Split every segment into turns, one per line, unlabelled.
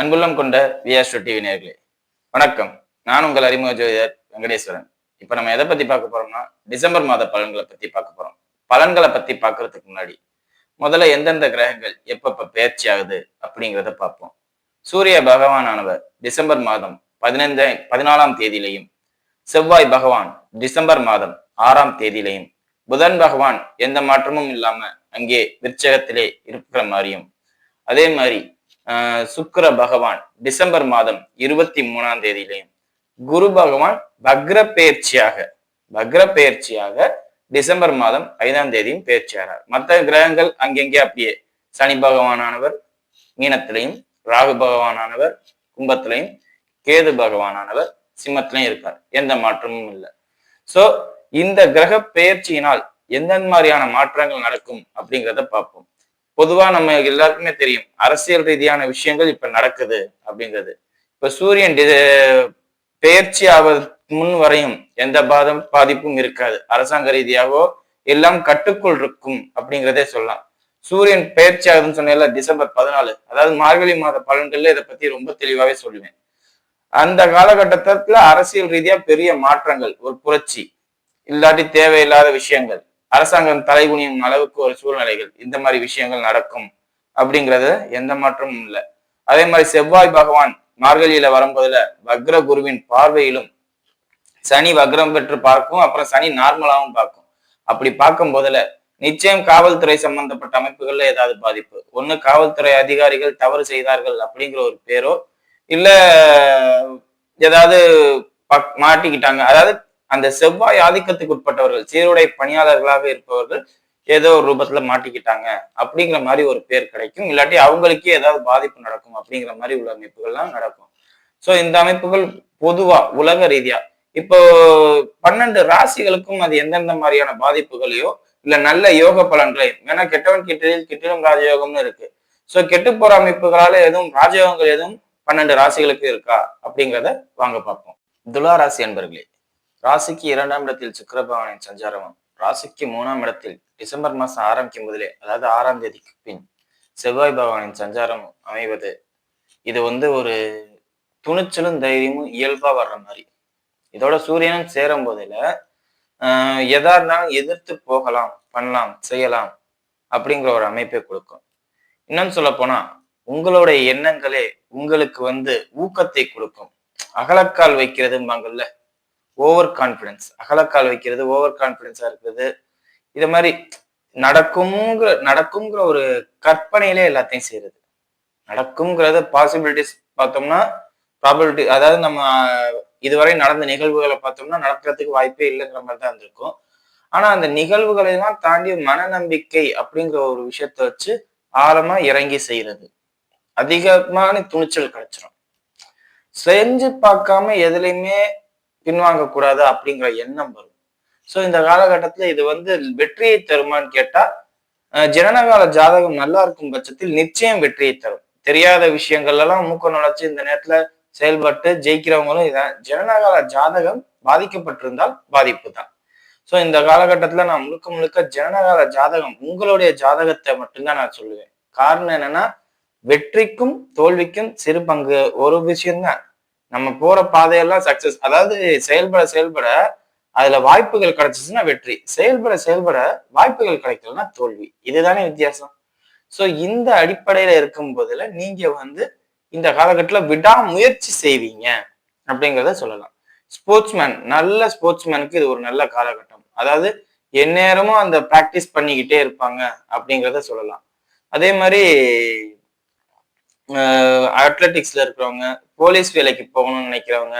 அன்புள்ளம் கொண்ட விஆஸ்ட்ரோ டிவி நேர்களே வணக்கம். நான் உங்கள் அறிமுக ஜோதிடர் வெங்கடேஸ்வரன். இப்போ நம்ம எதை பத்தி பார்க்க போறோம்னா டிசம்பர் மாத பலன்களை பத்தி பார்க்க போறோம். பலன்களை பத்தி பார்க்கறதுக்கு முன்னாடி முதல்ல எந்தெந்த கிரகங்கள் எப்பப்ப பயிற்சி ஆகுது அப்படிங்கிறத பார்ப்போம். சூரிய பகவானானவர் டிசம்பர் மாதம் பதினைஞ்சா பதினாலாம் தேதியிலையும் செவ்வாய் பகவான் டிசம்பர் மாதம் ஆறாம் தேதியிலையும் புதன் பகவான் எந்த மாற்றமும் இல்லாம அங்கே விற்சகத்திலே இருக்கிற மாதிரியும் அதே மாதிரி சுக்கிர பகவான் டிசம்பர் மாதம் இருபத்தி மூணாம் தேதியிலையும் குரு பகவான் பக்ர பெயர்ச்சியாக பக்ர பெயர்ச்சியாக டிசம்பர் மாதம் ஐந்தாம் தேதியும் பெயர்ச்சியாகிறார். மற்ற கிரகங்கள் அங்கெங்கே அப்படியே சனி பகவானானவர் மீனத்திலையும் ராகு பகவானானவர் கும்பத்திலையும் கேது பகவானானவர் சிம்மத்திலையும் இருக்கார். எந்த மாற்றமும் இல்லை. சோ இந்த கிரக பெயர்ச்சியினால் எந்தெந்த மாதிரியான மாற்றங்கள் நடக்கும் அப்படிங்கிறத பார்ப்போம். பொதுவா நம்ம எல்லாருக்குமே தெரியும். அரசியல் ரீதியான விஷயங்கள் இப்ப நடக்குது அப்படிங்கிறது. இப்ப சூரியன் பெயர்ச்சி ஆவது முன் வரையும் எந்த பாதம் பாதிப்பும் இருக்காது. அரசாங்க ரீதியாகவோ எல்லாம் கட்டுக்குள் இருக்கும் அப்படிங்கிறதே சொல்லலாம். சூரியன் பெயர்ச்சி ஆகுதுன்னு சொன்னேன்ல டிசம்பர் பதினாலு. அதாவது மார்கழி மாத பலன்கள்ல இதை பத்தி ரொம்ப தெளிவாவே சொல்லுவேன். அந்த காலகட்டத்துல அரசியல் ரீதியா பெரிய மாற்றங்கள் ஒரு புரட்சி. இல்லாட்டி தேவையில்லாத விஷயங்கள். அரசாங்கம் தலைகுனியும் அளவுக்கு ஒரு சூழ்நிலைகள். இந்த மாதிரி விஷயங்கள் நடக்கும் அப்படிங்கறது எந்த மாற்றமும் இல்லை. அதே மாதிரி செவ்வாய் பகவான் மார்கழியில வரும்போதுல வக்ர குருவின் பார்வையிலும் சனி வக்ரம் பெற்று பார்க்கும் அப்புறம் சனி நார்மலாவும் பார்க்கும். அப்படி பார்க்கும் போதுல நிச்சயம் காவல்துறை சம்பந்தப்பட்ட அமைப்புகள்ல ஏதாவது பாதிப்பு. ஒண்ணு காவல்துறை அதிகாரிகள் தவறு செய்தார்கள் அப்படிங்கிற ஒரு பேரோ இல்ல ஏதாவது பக்- மாட்டிக்கிட்டாங்க. அதாவது அந்த செவ்வாய் ஆதிக்கத்துக்கு உட்பட்டவர்கள் சீருடை பணியாளர்களாக இருப்பவர்கள் ஏதோ ஒரு ரூபத்துல மாட்டிக்கிட்டாங்க அப்படிங்கிற மாதிரி ஒரு பேர் கிடைக்கும். இல்லாட்டி அவங்களுக்கே ஏதாவது பாதிப்பு நடக்கும் அப்படிங்கிற மாதிரி உள்ள அமைப்புகள்லாம் நடக்கும். சோ இந்த அமைப்புகள் பொதுவா உலக ரீதியா இப்போ பன்னெண்டு ராசிகளுக்கும் அது எந்தெந்த மாதிரியான பாதிப்புகளையோ இல்ல நல்ல யோக பலன்களையும் ஏன்னா கெட்டவன் கிட்டில் கிட்டிலும் ராஜயோகம்னு இருக்கு. சோ கெட்டு போற அமைப்புகளால எதுவும் ராஜயோகங்கள் எதுவும் பன்னெண்டு ராசிகளுக்கு இருக்கா அப்படிங்கிறத வாங்க பார்ப்போம். துலா ராசி அன்பர்களே ராசிக்கு இரண்டாம் இடத்தில் சுக்கிர பகவானின் சஞ்சாரமும் ராசிக்கு மூணாம் இடத்தில் டிசம்பர் மாசம் ஆரம்பிக்கும் முதலே அதாவது ஆறாம் தேதிக்கு பின் செவ்வாய் பகவானின் சஞ்சாரம் அமைவது. இது வந்து ஒரு துணிச்சலும் தைரியமும் இயல்பா வர்ற மாதிரி. இதோட சூரியனும் சேரும் போதில் எதா இருந்தாலும் எதிர்த்து போகலாம் பண்ணலாம் செய்யலாம் அப்படிங்கிற ஒரு அமைப்பை கொடுக்கும். இன்னும் சொல்ல போனா உங்களுடைய எண்ணங்களே உங்களுக்கு வந்து ஊக்கத்தை கொடுக்கும். அகலக்கால் வைக்கிறதும்பாங்கல்ல ஓவர் கான்ஃபிடென்ஸ் அகலக்கால் வைக்கிறது ஓவர் கான்ஃபிடன்ஸா இருக்கிறது. இது மாதிரி நடக்குங்கிற நடக்குங்கிற ஒரு கற்பனையிலே எல்லாத்தையும் செய்யறது. நடக்குங்கிறத பாசிபிலிட்டிஸ் பார்த்தோம்னா ப்ராபபிலிட்டி அதாவது நம்ம இதுவரை நடந்த நிகழ்வுகளை பார்த்தோம்னா நடக்கிறதுக்கு வாய்ப்பே இல்லைங்கிற மாதிரி தான் இருந்திருக்கும். ஆனா அந்த நிகழ்வுகளை எல்லாம் தாண்டி மனநம்பிக்கை அப்படிங்கிற ஒரு விஷயத்த வச்சு ஆழமா இறங்கி செய்யறது. அதிகமான துணிச்சல் கிடைச்சிரும். செஞ்சு பார்க்காம எதுலையுமே பின்வாங்க கூடாது அப்படிங்கிற எண்ணம் வரும். சோ இந்த காலகட்டத்துல இது வந்து வெற்றியை தருமான்னு கேட்டால் ஜனனகால ஜாதகம் நல்லா இருக்கும் பட்சத்தில் நிச்சயம் வெற்றியை தரும். தெரியாத விஷயங்கள் எல்லாம் மூக்க நுழைச்சு இந்த நேரத்துல செயல்பட்டு ஜெயிக்கிறவங்களும் இதான் ஜனனகால ஜாதகம் பாதிக்கப்பட்டிருந்தால் பாதிப்பு தான். சோ இந்த காலகட்டத்துல நான் முழுக்க முழுக்க ஜனனகால ஜாதகம் உங்களுடைய ஜாதகத்தை மட்டும்தான் நான் சொல்லுவேன். காரணம் என்னன்னா வெற்றிக்கும் தோல்விக்கும் சிறு பங்கு ஒரு விஷயம்தான். நம்ம போற பாதையெல்லாம் சக்சஸ் அதாவது செயல்பட செயல்பட அதுல வாய்ப்புகள் கிடைச்சிச்சுன்னா வெற்றி. செயல்பட செயல்பட வாய்ப்புகள் கிடைக்கலன்னா தோல்வி. இதுதானே வித்தியாசம். சோ இந்த அடிப்படையில இருக்கும் போதுல நீங்க வந்து இந்த காலகட்டத்துல விடாமுயற்சி செய்வீங்க அப்படிங்கிறத சொல்லலாம். ஸ்போர்ட்ஸ்மேன் நல்ல ஸ்போர்ட்ஸ்மேனுக்கு இது ஒரு நல்ல காலகட்டம். அதாவது எந்நேரமும் அந்த ப்ராக்டிஸ் பண்ணிக்கிட்டே இருப்பாங்க அப்படிங்கிறத சொல்லலாம். அதே மாதிரி அத்லெட்டிக்ஸ்ல இருக்கிறவங்க போலீஸ் வேலைக்கு போகணும்னு நினைக்கிறவங்க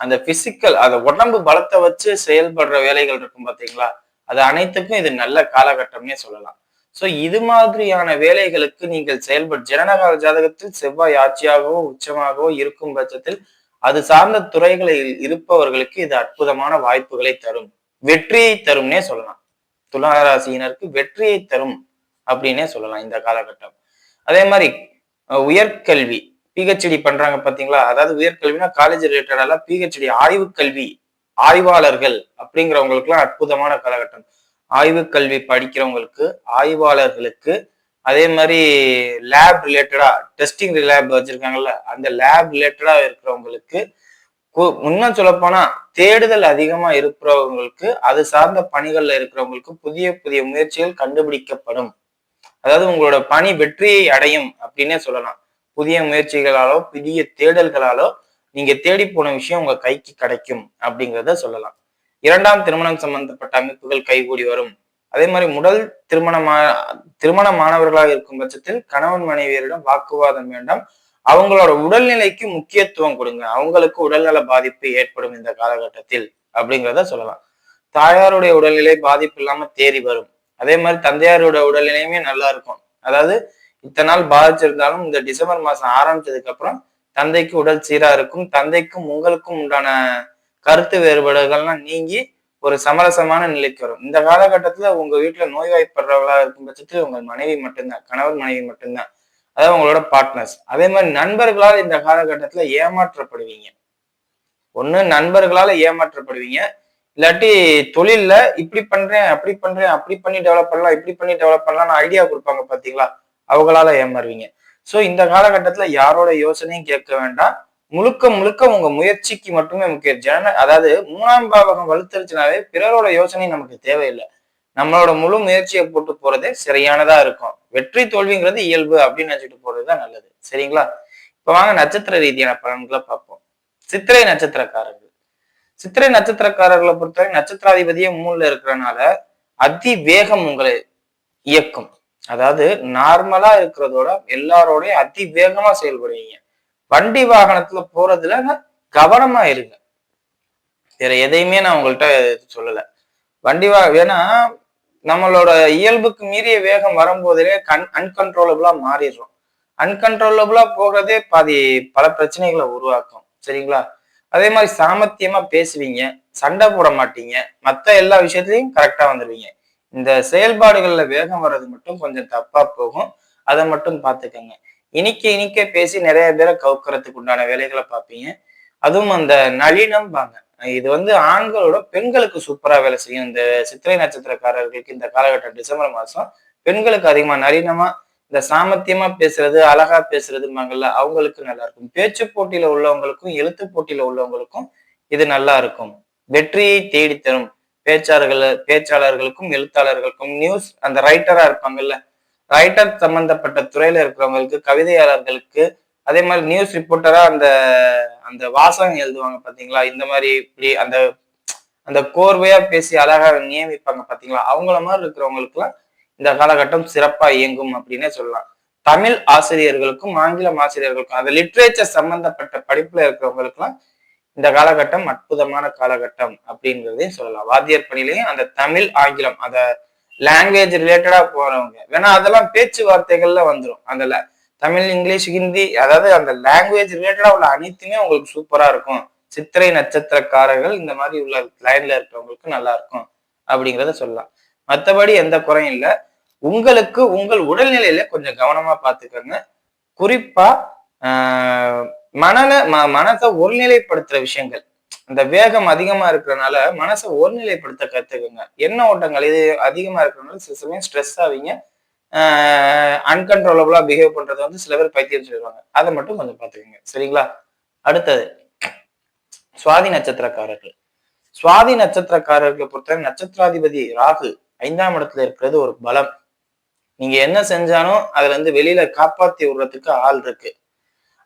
அந்த பிசிக்கல் அந்த உடம்பு பலத்தை வச்சு செயல்படுற வேலைகள் இருக்கும் பாத்தீங்களா? அது அனைத்துக்கும் இது நல்ல காலகட்டம்னே சொல்லலாம். சோ இது மாதிரியான வேலைகளுக்கு நீங்கள் செயல்பட ஜனனகால ஜாதகத்தில் செவ்வாய் ஆட்சியாகவோ உச்சமாகவோ இருக்கும் பட்சத்தில் அது சார்ந்த துறைகளில் இருப்பவர்களுக்கு இது அற்புதமான வாய்ப்புகளை தரும். வெற்றியை தரும்னே சொல்லலாம். துளாராசியினருக்கு வெற்றியை தரும் அப்படின்னே சொல்லலாம் இந்த காலகட்டம். அதே மாதிரி உயர்கல்வி பிஹெச்டி பண்றாங்க பாத்தீங்களா? அதாவது உயர்கல்வினா காலேஜ் ரிலேட்டடெல்லாம் பிஹெச்டி ஆய்வு கல்வி ஆய்வாளர்கள் அப்படிங்கிறவங்களுக்குலாம் அற்புதமான காலகட்டம். ஆய்வு கல்வி படிக்கிறவங்களுக்கு ஆய்வாளர்களுக்கு அதே மாதிரி லேப் ரிலேட்டடா டெஸ்டிங் லேப் வச்சிருக்காங்கல்ல அந்த லேப் ரிலேட்டடா இருக்கிறவங்களுக்கு கு- இன்னும் சொல்ல போனா தேடுதல் அதிகமா இருக்கிறவங்களுக்கு அது சார்ந்த பணிகள்ல இருக்கிறவங்களுக்கு புதிய புதிய முயற்சிகள் கண்டுபிடிக்கப்படும். அதாவது உங்களோட பணி வெற்றியை அடையும் அப்படின்னே சொல்லலாம். புதிய முயற்சிகளாலோ புதிய தேடல்களாலோ நீங்க தேடி போன விஷயம் உங்க கைக்கு கிடைக்கும் அப்படிங்கிறத சொல்லலாம். இரண்டாம் திருமணம் சம்பந்தப்பட்ட அமைப்புகள் கைகூடி வரும். அதே மாதிரி முதல் திருமணமா திருமணமானவர்களாக இருக்கும் பட்சத்தில் கணவன் மனைவியரிடம் வாக்குவாதம் வேண்டாம். அவங்களோட உடல்நிலைக்கு முக்கியத்துவம் கொடுங்க. அவங்களுக்கு உடல்நல பாதிப்பு ஏற்படும் இந்த காலகட்டத்தில் அப்படிங்கிறத சொல்லலாம். தாயாருடைய உடல்நிலை பாதிப்பு இல்லாம தேறி வரும். அதே மாதிரி தந்தையாரோட உடல்நிலையுமே நல்லா இருக்கும். அதாவது இத்தனை நாள் பாதிச்சிருந்தாலும் இந்த டிசம்பர் மாசம் ஆரம்பிச்சதுக்கு அப்புறம் தந்தைக்கு உடல் சீரா இருக்கும். தந்தைக்கும் உங்களுக்கும் உண்டான கருத்து வேறுபாடுகள்லாம் நீங்கி ஒரு சமரசமான நிலைக்கு வரும். இந்த காலகட்டத்துல உங்க வீட்டுல நோய்வாய்ப்படுறவங்களா இருக்கும் பட்சத்தில் உங்கள் மனைவி மட்டும்தான் கணவர் மனைவி மட்டும்தான். அதாவது உங்களோட பார்ட்னர்ஸ் அதே மாதிரி நண்பர்களால் இந்த காலகட்டத்துல ஏமாற்றப்படுவீங்க. ஒண்ணு நண்பர்களால ஏமாற்றப்படுவீங்க. இல்லாட்டி தொழில்ல இப்படி பண்றேன் அப்படி பண்றேன் அப்படி பண்ணி டெவலப் பண்ணலாம் இப்படி பண்ணி டெவலப் பண்ணலாம் ஐடியா கொடுப்பாங்க பாத்தீங்களா? அவங்களால ஏமாறுவீங்க. ஸோ இந்த காலகட்டத்துல யாரோட யோசனையும் கேட்க வேண்டாம். முழுக்க முழுக்க உங்க முயற்சிக்கு மட்டுமே முக்கியம். ஜன அதாவது மூணாம் பாவகம் வலுத்தரிச்சுனாவே பிறரோட யோசனை நமக்கு தேவையில்லை. நம்மளோட முழு முயற்சியை போட்டு போறதே சரியானதா இருக்கும். வெற்றி தோல்விங்கிறது இயல்பு அப்படின்னு நினைச்சிட்டு போறதுதான் நல்லது. சரிங்களா? இப்ப வாங்க நட்சத்திர ரீதியான பலன்களை பார்ப்போம். சித்திரை நட்சத்திரக்காரர்கள். சித்திரை நட்சத்திரக்காரர்களை பொறுத்தவரை நட்சத்திராதிபதியே மூணுல இருக்கிறனால அதி வேகம் உங்களை இயக்கும். அதாவது நார்மலா இருக்கிறதோட எல்லாரோடய அதி வேகமா செயல்படுவீங்க. வண்டி வாகனத்துல போறதுல கவனமா இருங்க. வேற எதையுமே நான் உங்கள்கிட்ட சொல்லல. வண்டி வா ஏன்னா நம்மளோட இயல்புக்கு மீறிய வேகம் வரும்போதே கண் அன்கன்ட்ரோலபிளா மாறிடுறோம். அன்கன்ட்ரோலபிளா போகிறதே பாதி பல பிரச்சனைகளை உருவாக்கும். சரிங்களா? அதே மாதிரி சாமர்த்தியமா பேசுவீங்க சண்டை போட மாட்டீங்க மற்ற எல்லா விஷயத்துலையும் கரெக்டா வந்துடுவீங்க இந்த செயல்பாடுகள்ல வேகம் வர்றது மட்டும் கொஞ்சம் தப்பா போகும். அதை மட்டும் பார்த்துக்கோங்க. இனிக்க இனிக்க பேசி நிறைய பேரை கவுக்கிறதுக்கு உண்டான வேலைகளை பார்ப்பீங்க. அதுவும் அந்த நளினம் பாங்க இது வந்து ஆண்களோட பெண்களுக்கு சூப்பரா வேலை செய்யும். இந்த சித்திரை நட்சத்திரக்காரர்களுக்கு இந்த காலகட்டம் டிசம்பர் மாசம் பெண்களுக்கு அதிகமா நளினமா இந்த சாமர்த்தியமா பேசுறது அழகா பேசுறதுமாங்கல்ல அவங்களுக்கு நல்லா இருக்கும் பேச்சு போட்டியில உள்ளவங்களுக்கும் எழுத்து போட்டியில உள்ளவங்களுக்கும் இது நல்லா இருக்கும் வெற்றியை தேடித்தரும் பேச்சாளர்கள் பேச்சாளர்களுக்கும் எழுத்தாளர்களுக்கும். நியூஸ் அந்த ரைட்டரா இருப்பாங்கல்ல ரைட்டர் சம்பந்தப்பட்ட துறையில இருக்கிறவங்களுக்கு கவிதையாளர்களுக்கு அதே மாதிரி நியூஸ் ரிப்போர்ட்டரா அந்த அந்த வாசகம் எழுதுவாங்க பாத்தீங்களா? இந்த மாதிரி இப்படி அந்த அந்த கோர்வையா பேசி அழகா நியமிப்பாங்க பாத்தீங்களா? அவங்கள மாதிரி இருக்கிறவங்களுக்குலாம் இந்த காலகட்டம் சிறப்பா இயங்கும் அப்படின்னே சொல்லலாம். தமிழ் ஆசிரியர்களுக்கும் ஆங்கிலம் ஆசிரியர்களுக்கும் அந்த லிட்ரேச்சர் சம்பந்தப்பட்ட படிப்புல இருக்கிறவங்களுக்குலாம் இந்த காலகட்டம் அற்புதமான காலகட்டம் அப்படிங்கிறதையும் சொல்லலாம். வாத்தியர் பணியிலையும் அந்த தமிழ் ஆங்கிலம் அந்த லாங்குவேஜ் ரிலேட்டடா போறவங்க. வேணா அதெல்லாம் பேச்சுவார்த்தைகள்ல வந்துடும் அந்த தமிழ் இங்கிலீஷ் ஹிந்தி அதாவது அந்த லாங்குவேஜ் ரிலேட்டடா உள்ள அனைத்துமே உங்களுக்கு சூப்பரா இருக்கும். சித்திரை நட்சத்திரக்காரர்கள் இந்த மாதிரி உள்ள லைன்ல இருக்கிறவங்களுக்கு நல்லா இருக்கும் அப்படிங்கிறத சொல்லலாம். மற்றபடி எந்த குறையும் இல்லை. உங்களுக்கு உங்கள் உடல்நிலையில கொஞ்சம் கவனமா பார்த்துக்கோங்க குறிப்பா ஆஹ் மனல ம- மனசை ஒருநிலைப்படுத்துற விஷயங்கள். அந்த வேகம் அதிகமா இருக்கிறனால மனசை ஒருநிலைப்படுத்த கத்துக்குங்க. எண்ண ஓட்டங்கள் இது அதிகமா இருக்கிறனால சில சமயம் ஸ்ட்ரெஸ் ஆவீங்க. அன்கன்ட்ரோலபிளா பிஹேவ் பண்றது வந்து சில பேர் பைத்தியம் சொல்லிடுவாங்க அதை மட்டும் கொஞ்சம் பார்த்துக்கோங்க சரிங்களா? அடுத்தது சுவாதி நட்சத்திரக்காரர்கள். சுவாதி நட்சத்திரக்காரர்களை பொறுத்தவரை நட்சத்திராதிபதி ராகு ஐந்தாம் இடத்துல இருக்கிறது ஒரு பலம். நீங்க என்ன செஞ்சாலும் அதுல இருந்து வெளியில காப்பாத்தி விடுறதுக்கு ஆள் இருக்கு.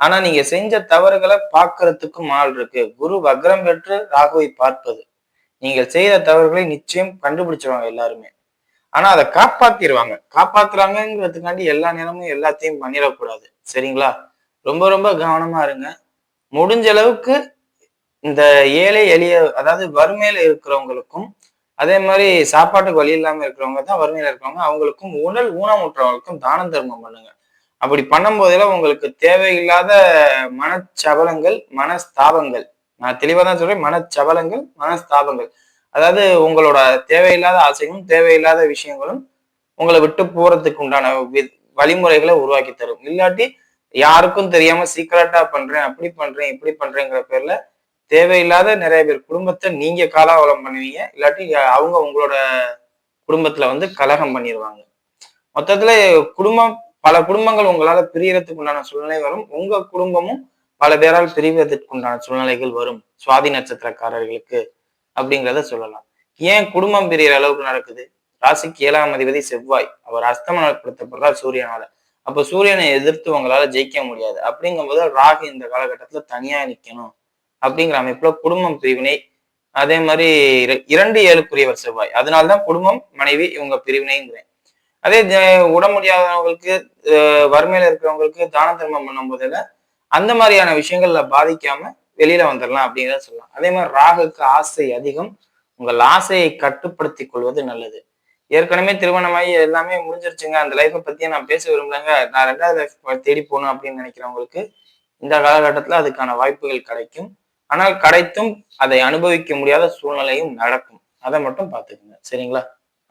ஆனா நீங்க செஞ்ச தவறுகளை பார்க்கறதுக்கும் ஆள் இருக்கு. குரு வக்ரம் பெற்று ராகுவை பார்ப்பது. நீங்கள் செய்த தவறுகளை நிச்சயம் கண்டுபிடிச்சிருவாங்க எல்லாருமே. ஆனா அதை காப்பாத்திடுவாங்க காப்பாத்துறாங்கிறதுக்காண்டி எல்லா நேரமும் எல்லாத்தையும் பண்ணிடக்கூடாது. சரிங்களா? ரொம்ப ரொம்ப கவனமா இருங்க. முடிஞ்ச அளவுக்கு இந்த ஏழை எளிய அதாவது வறுமையில இருக்கிறவங்களுக்கும் அதே மாதிரி சாப்பாட்டுக்கு வழி இல்லாமல் இருக்கிறவங்க தான் வறுமையில் இருக்கிறவங்க. அவங்களுக்கும் உடல் ஊனமுற்றவங்களுக்கும் தானம் தர்மம் பண்ணுங்க. அப்படி பண்ணும்போதெல்லாம் உங்களுக்கு தேவையில்லாத மனச்சபலங்கள் மனஸ்தாபங்கள். நான் தெளிவாக தான் சொல்றேன். மனச்சபலங்கள் மனஸ்தாபங்கள். அதாவது உங்களோட தேவையில்லாத ஆசைகளும் தேவையில்லாத விஷயங்களும் உங்களை விட்டு போறதுக்கு உண்டான வி- வழிமுறைகளை உருவாக்கி தரும். இல்லாட்டி யாருக்கும் தெரியாம சீக்கிரட்டா பண்றேன் அப்படி பண்றேன் இப்படி பண்றேங்கிற பேர்ல தேவையில்லாத நிறைய பேர் குடும்பத்தை நீங்க காலாவலம் பண்ணுவீங்க. இல்லாட்டி அவங்க உங்களோட குடும்பத்துல வந்து கலகம் பண்ணிடுவாங்க மொத்தத்துல குடும்பம் பல குடும்பங்கள் உங்களால பிரியறதுக்கு உண்டான சூழ்நிலை வரும். உங்க குடும்பமும் பல பேரால் பிரிவதற்கு உண்டான சூழ்நிலைகள் வரும். சுவாதி நட்சத்திரக்காரர்களுக்கு அப்படிங்கிறத சொல்லலாம். ஏன் குடும்பம் பிரியற அளவுக்கு நடக்குது? ராசிக்கு ஏழாம் அதிபதி செவ்வாய். அவர் அஸ்தமனப்படுத்தப்படுறார் சூரியனால. அப்ப சூரியனை எதிர்த்து உங்களால ஜெயிக்க முடியாது. அப்படிங்கும்போது ராகு இந்த காலகட்டத்துல தனியா நிக்கணும். அப்படிங்கிற அமைப்புல குடும்பம் பிரிவினை அதே மாதிரி இரண்டு ஏழுக்குரியவர் செவ்வாய். அதனால்தான் குடும்பம் மனைவி இவங்க பிரிவினைங்கிறேன். அதே உடம்பு முடியாதவங்களுக்கு வறுமையில இருக்கிறவங்களுக்கு தான தர்மம் பண்ணும் போதுல அந்த மாதிரியான விஷயங்கள்ல பாதிக்காம வெளியில வந்துடலாம் அப்படிங்கிறத சொல்லலாம். அதே மாதிரி ராகுக்கு ஆசை அதிகம். உங்கள் ஆசையை கட்டுப்படுத்தி கொள்வது நல்லது. ஏற்கனவே திருமணமாகி எல்லாமே முடிஞ்சிருச்சுங்க. அந்த லைஃப்பை பத்தியே நான் பேச விரும்பலங்க. நான் ரெண்டாவது லைஃப் தேடி போகணும் அப்படின்னு நினைக்கிறவங்களுக்கு இந்த காலகட்டத்தில் அதுக்கான வாய்ப்புகள் கிடைக்கும். ஆனால் கிடைத்தும் அதை அனுபவிக்க முடியாத சூழ்நிலையும் நடக்கும். அதை மட்டும் பார்த்துக்குங்க. சரிங்களா?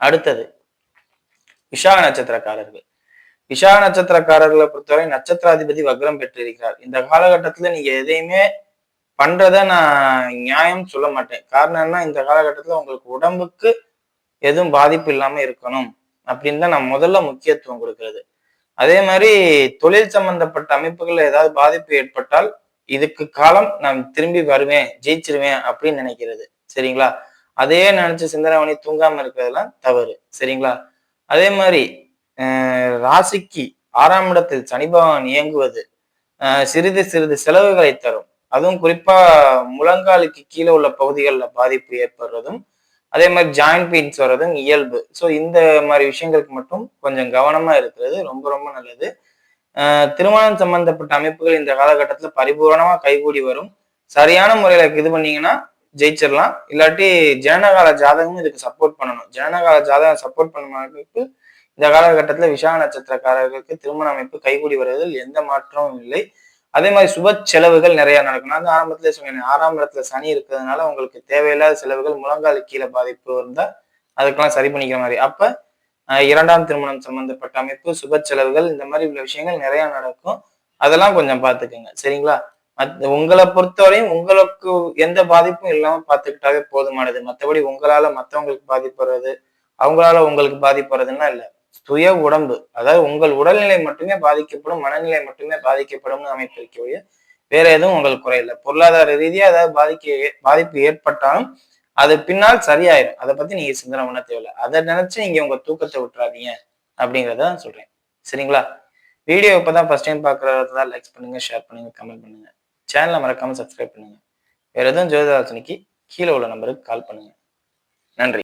அடுத்தது விஷாக நட்சத்திரக்காரர்கள். விஷாக நட்சத்திரக்காரர்களை பொறுத்தவரை நட்சத்திராதிபதி வக்ரம் பெற்றிருக்கிறார். இந்த காலகட்டத்துல நீங்க எதையுமே பண்றத நான் நியாயம் சொல்ல மாட்டேன். காரணம் என்ன இந்த காலகட்டத்துல உங்களுக்கு உடம்புக்கு எதுவும் பாதிப்பு இல்லாம இருக்கணும் அப்படின்னு தான் நான் முதல்ல முக்கியத்துவம் கொடுக்கறது. அதே மாதிரி தொழில் சம்பந்தப்பட்ட அமைப்புகள்ல ஏதாவது பாதிப்பு ஏற்பட்டால் இதுக்கு காலம் நான் திரும்பி வருவேன் ஜெயிச்சிருவேன் அப்படின்னு நினைக்கிறது. சரிங்களா? அதே நினைச்சு சிந்தனை பண்ணி தூங்காம இருக்கிறதுலாம் தவறு. சரிங்களா? அதே மாதிரி ராசிக்கு ஆறாம் இடத்தில் சனி பகவான் இயங்குவது சிறிது சிறிது செலவுகளை தரும். அதுவும் குறிப்பா முழங்காலுக்கு கீழே உள்ள பகுதிகளில் பாதிப்பு ஏற்படுறதும் அதே மாதிரி ஜாயிண்ட் பெயின்ஸ் வர்றதும் இயல்பு. ஸோ இந்த மாதிரி விஷயங்களுக்கு மட்டும் கொஞ்சம் கவனமா இருக்கிறது ரொம்ப ரொம்ப நல்லது. திருமணம் சம்பந்தப்பட்ட அமைப்புகள் இந்த காலகட்டத்தில் பரிபூர்ணமா கைகூடி வரும். சரியான முறையில இது பண்ணீங்கன்னா ஜெயிச்சிடலாம். இல்லாட்டி ஜனனகால ஜாதகமும் இதுக்கு சப்போர்ட் பண்ணணும். ஜனனகால ஜாதகம் சப்போர்ட் பண்ணுறதுக்கு இந்த காலகட்டத்தில் விஷாக நட்சத்திரக்காரர்களுக்கு திருமண அமைப்பு கைகூடி வருவதில் எந்த மாற்றமும் இல்லை. அதே மாதிரி சுப செலவுகள் நிறைய நடக்கும் நான் ஆரம்பத்திலே சொன்னேன் ஆறாம் இடத்துல சனி இருக்கிறதுனால உங்களுக்கு தேவையில்லாத செலவுகள் முழங்கால் கீழே பாதிப்பு இருந்தால் அதுக்கெல்லாம் சரி பண்ணிக்கிற மாதிரி. அப்ப இரண்டாம் திருமணம் சம்பந்தப்பட்ட அமைப்பு சுப செலவுகள் இந்த மாதிரி உள்ள விஷயங்கள் நிறைய நடக்கும். அதெல்லாம் கொஞ்சம் பார்த்துக்கோங்க. சரிங்களா? உங்களை பொறுத்தவரையும் உங்களுக்கு எந்த பாதிப்பும் இல்லாம பார்த்துக்கிட்டாவே போதுமானது. மற்றபடி உங்களால மற்றவங்களுக்கு பாதிப்பு வர்றது அவங்களால உங்களுக்கு பாதிப்பு வர்றதுன்னா இல்லை. சுய உடம்பு அதாவது உங்கள் உடல்நிலை மட்டுமே பாதிக்கப்படும் மனநிலை மட்டுமே பாதிக்கப்படும் அமைப்பு இருக்கக்கூடிய வேற எதுவும் உங்களுக்கு குறையில்லை பொருளாதார ரீதியா ஏதாவது பாதிக்க பாதிப்பு ஏற்பட்டாலும் அது பின்னால் சரியாயிரும். அதை பத்தி நீங்க சிந்தனை பண்ண தேவையில்லை. அதை நினைச்சு நீங்க உங்க தூக்கத்தை விட்டுறாதீங்க அப்படிங்கிறத சொல்றேன். சரிங்களா? வீடியோ இப்பதான் ஃபர்ஸ்ட் டைம் பாக்குறதா லைக் பண்ணுங்க ஷேர் பண்ணுங்க கமெண்ட் பண்ணுங்க. சேனலை மறக்காம சப்ஸ்கிரைப் பண்ணுங்க. வேற எதுவும் ஜோதிதாசனிக்கு கீழே உள்ள நம்பருக்கு கால் பண்ணுங்க. நன்றி.